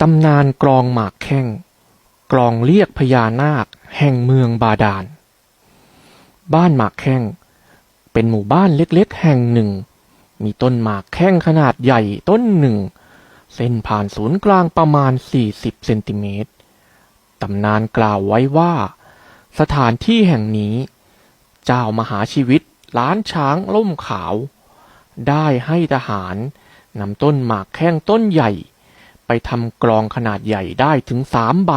ตำนานกลองหมากแข้งกลองเรียกพญานาค แห่งเมืองบาดาล บ้านหมากแข้ง เป็นหมู่บ้านเล็กๆ แห่งหนึ่ง มีต้นหมากแข้งขนาดใหญ่ต้นหนึ่ง เส้นผ่านศูนย์กลางประมาณ 40 เซนติเมตร ตำนานกล่าวไว้ว่า สถานที่แห่งนี้ เจ้ามหาชีวิตล้านช้างล่มขาว ได้ให้ทหารนำต้นหมากแข้งต้นใหญ่ ไปทำกลองขนาดใหญ่ได้ถึงสามใบ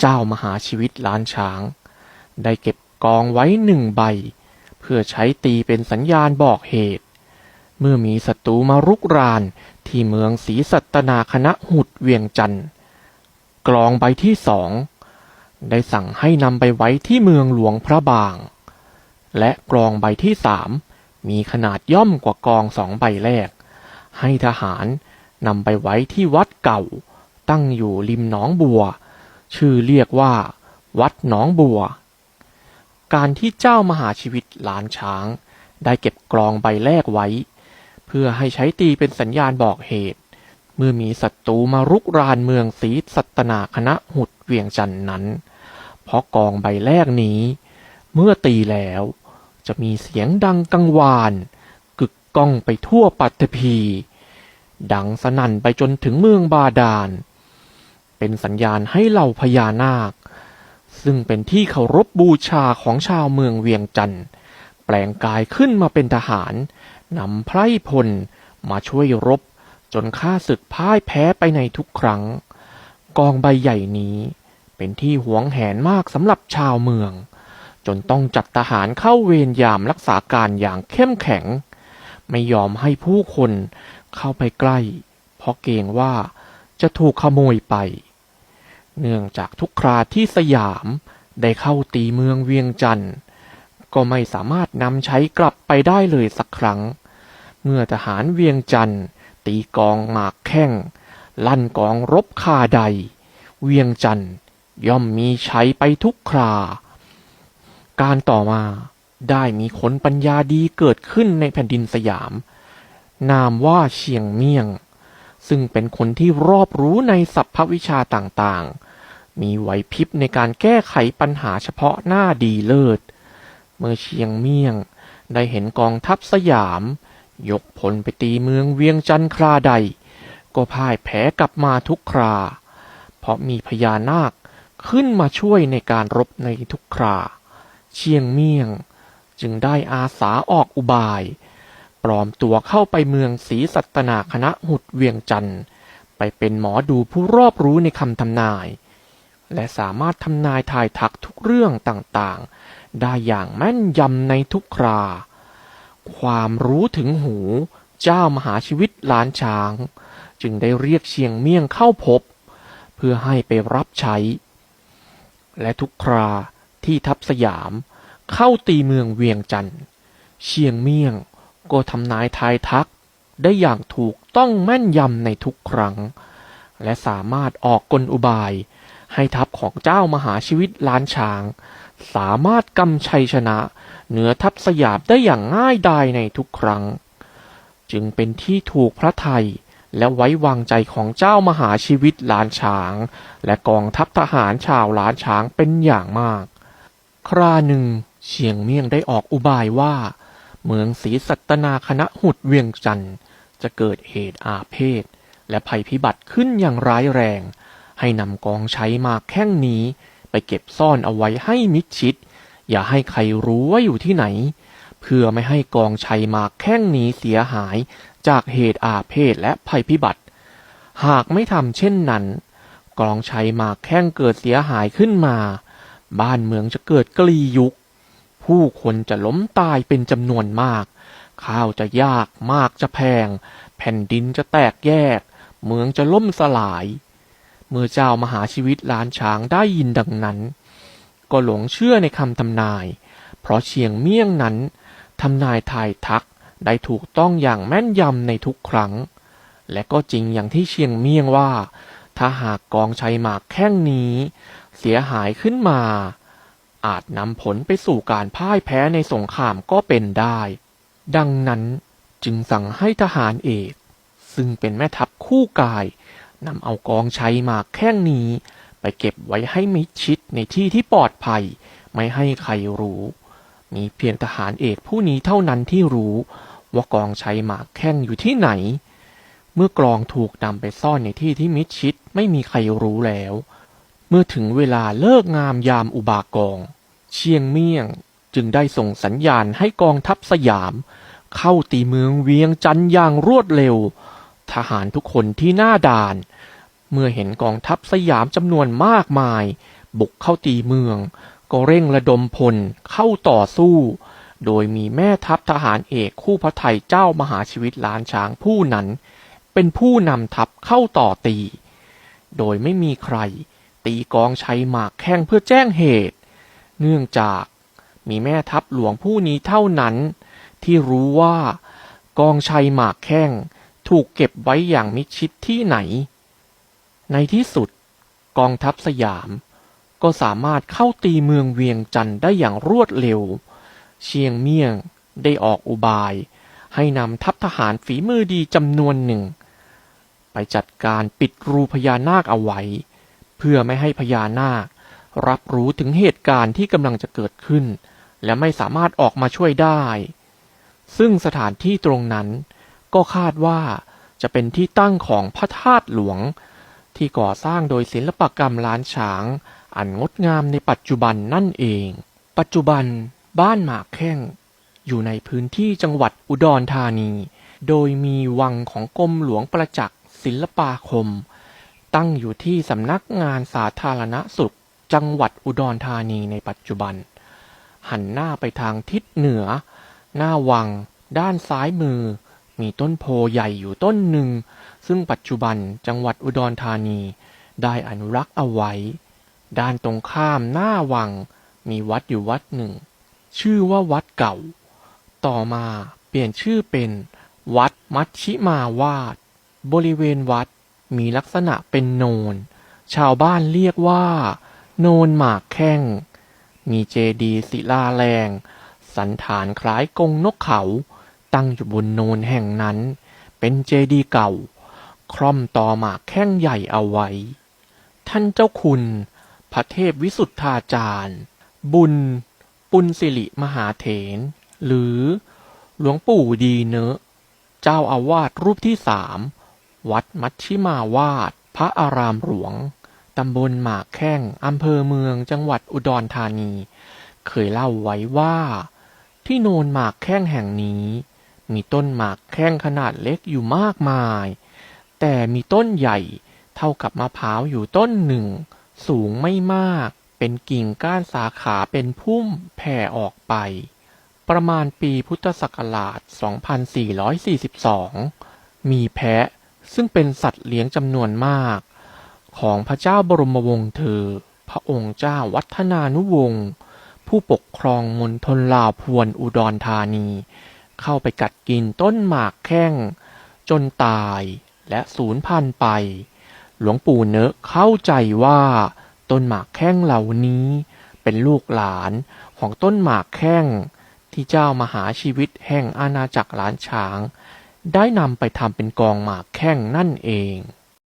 เจ้ามหาชีวิตล้านช้าง ได้เก็บกองไว้หนึ่งใบ เพื่อใช้ตีเป็นสัญญาณบอกเหตุ เมื่อมีศัตรูมารุกรานที่เมืองศรีสัตนาคณะหุดเวียงจันทร์กลองใบที่สองได้สั่งให้นำไปไว้ที่เมืองหลวงพระบาง และกลองใบที่สามมีขนาดย่อมกว่ากองสองใบแรก ให้ทหาร นำไปไว้ที่วัดเก่า ตั้งอยู่ริมหนองบัว ชื่อเรียกว่า วัดหนองบัว การที่เจ้ามหาชีวิตหลานช้าง ได้เก็บกลองใบแรกไว้ เพื่อให้ใช้ตีเป็นสัญญาณบอกเหตุ เมื่อมีศัตรูมารุกรานเมืองศรีสัตนาคณะหุดเวียงจันทน์นั้น เพราะกองใบแรกนี้ เมื่อตีแล้วจะมีเสียงดังกังวาน กึกก้องไปทั่วปัตตภี ดังสนั่นไปจนถึงเมืองบาดาล เป็นสัญญาณให้เหล่าพญานาค ซึ่งเป็นที่เคารพบูชาของชาวเมืองเวียงจันทร์แปลงกายขึ้นมาเป็นทหารนำไพร่พลมาช่วยรบจนข้าศึกพ่ายแพ้ไปในทุกครั้ง กองใบใหญ่นี้เป็นที่หวงแหนมากสำหรับชาวเมือง จนต้องจัดทหารเข้าเวรยามรักษาการอย่างเข้มแข็ง ไม่ยอมให้ผู้คน เข้าไปใกล้ เพราะเกรงว่าจะถูกขโมยไป เนื่องจากทุกคราที่สยามได้เข้าตีเมืองเวียงจันทร์ก็ไม่สามารถนำใช้กลับไปได้เลยสักครั้ง เมื่อทหารเวียงจันทร์ตีกองหมากแข้ง ลั่นกองรบคาใด เวียงจันทร์ย่อมมีใช้ไปทุกครา การต่อมาได้มีคนปัญญาดีเกิดขึ้นในแผ่นดินสยาม นามว่าเชียงเมี่ยง ซึ่งเป็นคนที่รอบรู้ในสัพพวิชาต่างๆ มีไหวพริบในการแก้ไขปัญหาเฉพาะหน้าดีเลิศ เมื่อเชียงเมี่ยงได้เห็นกองทัพสยาม ยกพลไปตีเมืองเวียงจันทร์คราใด ก็พ่ายแพ้กลับมาทุกครา เพราะมีพญานาคขึ้นมาช่วยในการรบในทุกครา เชียงเมี่ยงจึงได้อาสาออกอุบาย ปลอมตัวเข้าไปเมืองศรีสัตนาคณะหุดเวียงจันทร์ไปเป็นหมอดูผู้รอบรู้ในคำทำนาย และสามารถทำนายทายทักทุกเรื่องต่างๆ ได้อย่างแม่นยำในทุกครา ความรู้ถึงหูเจ้ามหาชีวิตล้านช้าง จึงได้เรียกเชียงเมี่ยงเข้าพบ เพื่อให้ไปรับใช้ และทุกคราที่ทัพสยามเข้าตีเมืองเวียงจันทร์เชียงเมี่ยง ก็ทำนายทายทักได้อย่างถูกต้องแม่นยำในทุกครั้ง และสามารถออกกลอุบาย ให้ทัพของเจ้ามหาชีวิตล้านช้าง สามารถกำชัยชนะ เหนือทัพสยามได้อย่างง่ายดายในทุกครั้ง จึงเป็นที่ถูกพระไทยและไว้วางใจของเจ้ามหาชีวิตล้านช้าง และกองทัพทหารชาวล้านช้างเป็นอย่างมาก คราหนึ่งเชียงเมี่ยงได้ออกอุบายว่า เมืองศรีสัตนาคณะหุดเวียงจันทร์จะเกิดเหตุอาเพศ และภัยพิบัติขึ้นอย่างร้ายแรง ให้นำกองใช้มาแข้งนี้ ไปเก็บซ่อนเอาไว้ให้มิดชิด อย่าให้ใครรู้ว่าอยู่ที่ไหน เพื่อไม่ให้กองชัยมาแข้งนี้เสียหายจากเหตุอาเพศและภัยพิบัติ หากไม่ทำเช่นนั้น กองชัยมาแข้งเกิดเสียหายขึ้นมา บ้านเมืองจะเกิดกลียุค ผู้คนจะล้มตายเป็นจำนวนมาก ข้าวจะยากมากจะแพง แผ่นดินจะแตกแยก เมืองจะล่มสลาย เมื่อเจ้ามหาชีวิตล้านช้างได้ยินดังนั้น ก็หลงเชื่อในคำทำนาย เพราะเชียงเมี่ยงนั้นทำนายทายทักได้ถูกต้องอย่างแม่นยำในทุกครั้ง และก็จริงอย่างที่เชียงเมี่ยงว่า ถ้าหากกองชัยหมากแข้งนี้ เสียหายขึ้นมา อาจนำผลไปสู่การพ่ายแพ้ในสงครามก็เป็นได้ ดังนั้นจึงสั่งให้ทหารเอก ซึ่งเป็นแม่ทัพคู่กายนำเอากองชัยมาแข้งนี้ ไปเก็บไว้ให้มิชิดในที่ที่ปลอดภัย ไม่ให้ใครรู้ มีเพียงทหารเอกผู้นี้เท่านั้นที่รู้ ว่ากองชัยหมากแข้งอยู่ที่ไหน เมื่อกลองถูกนำไปซ่อนในที่ที่มิชิดไม่มีใครรู้แล้ว เมื่อถึงเวลาเลิกงามยามอุบากอง เชียงเมี่ยงจึงได้ส่งสัญญาณให้กองทัพสยาม เข้าตีเมืองเวียงจันทร์อย่างรวดเร็ว ทหารทุกคนที่หน้าด่าน เมื่อเห็นกองทัพสยามจำนวนมากมาย บุกเข้าตีเมือง ก็เร่งระดมพลเข้าต่อสู้ โดยมีแม่ทัพทหารเอกคู่พระไทยเจ้ามหาชีวิตล้านช้างผู้นั้น เป็นผู้นำทัพเข้าต่อตี โดยไม่มีใคร ตีกองชัยหมากแข้งเพื่อแจ้งเหตุ เนื่องจากมีแม่ทัพหลวงผู้นี้เท่านั้น ที่รู้ว่ากองชัยหมากแข้งถูกเก็บไว้อย่างมิชิดที่ไหน ในที่สุดกองทัพสยาม ก็สามารถเข้าตีเมืองเวียงจันทร์ได้อย่างรวดเร็ว เชียงเมี่ยงได้ออกอุบาย ให้นำทัพทหารฝีมือดีจำนวนหนึ่ง ไปจัดการปิดรูพญานาคเอาไว้ เพื่อไม่ให้พญานาครับรู้ถึงเหตุการณ์ที่กำลังจะเกิดขึ้น และไม่สามารถออกมาช่วยได้ ซึ่งสถานที่ตรงนั้น ก็คาดว่าจะเป็นที่ตั้งของพระธาตุหลวง ที่ก่อสร้างโดยศิลปกรรมล้านช้าง อันงดงามในปัจจุบันนั่นเอง ปัจจุบันบ้านหมากแข้ง อยู่ในพื้นที่จังหวัดอุดรธานี โดยมีวังของกรมหลวงประจักษ์ศิลปาคม ตั้งอยู่ที่สำนักงานสาธารณสุข จังหวัดอุดรธานีในปัจจุบัน หันหน้าไปทางทิศเหนือ หน้าวัง ด้านซ้ายมือ มีต้นโพใหญ่อยู่ต้นหนึ่ง ซึ่งปัจจุบันจังหวัดอุดรธานี ได้อนุรักษ์เอาไว้ ด้านตรงข้ามหน้าวัง มีวัดอยู่วัดหนึ่ง ชื่อว่าวัดเก่า ต่อมาเปลี่ยนชื่อเป็น วัดมัชชิมาวาด บริเวณวัด มีลักษณะเป็นโนน ชาวบ้านเรียกว่า โนนหมากแข้ง มีเจดีศิลาแรง สันฐานคล้ายกงนกเขา ตั้งอยู่บนโนนแห่งนั้น เป็นเจดีเก่า คร่อมต่อหมากแข้งใหญ่เอาไว้ ท่านเจ้าคุณ พระเทพวิสุทธาจารย์ บุญ ปุณสิริมหาเถรหรือหลวงปู่ดีเนอะ เจ้าอาวาสรูปที่สาม วัดมัชชิมาวาด พระอารามหลวง ตำบลหมากแข้ง อำเภอเมือง จังหวัดอุดรธานี เคยเล่าไว้ว่า ที่โนนหมากแข้งแห่งนี้ มีต้นหมากแข้งขนาดเล็กอยู่มากมาย แต่มีต้นใหญ่เท่ากับมะพร้าวอยู่ต้นหนึ่ง สูงไม่มาก เป็นกิ่งก้านสาขาเป็นพุ่มแผ่ออกไป ประมาณปีพุทธศักราช 2442 มีแพะ ซึ่งเป็นสัตว์เลี้ยงจำนวนมาก ของพระเจ้าบรมวงศ์เธอ พระองค์เจ้าวัฒนานุวงศ์ผู้ปกครองมณฑลลาวพวนอุดรธานี เข้าไปกัดกินต้นหมากแข้ง จนตายและสูญพันธุ์ไป หลวงปู่เนอะเข้าใจว่า ต้นหมากแข้งเหล่านี้ เป็นลูกหลานของต้นหมากแข้งที่เจ้ามหาชีวิตแห่งอาณาจักรล้านช้าง ได้นำไปทำเป็นกองหมากแข้งนั่นเอง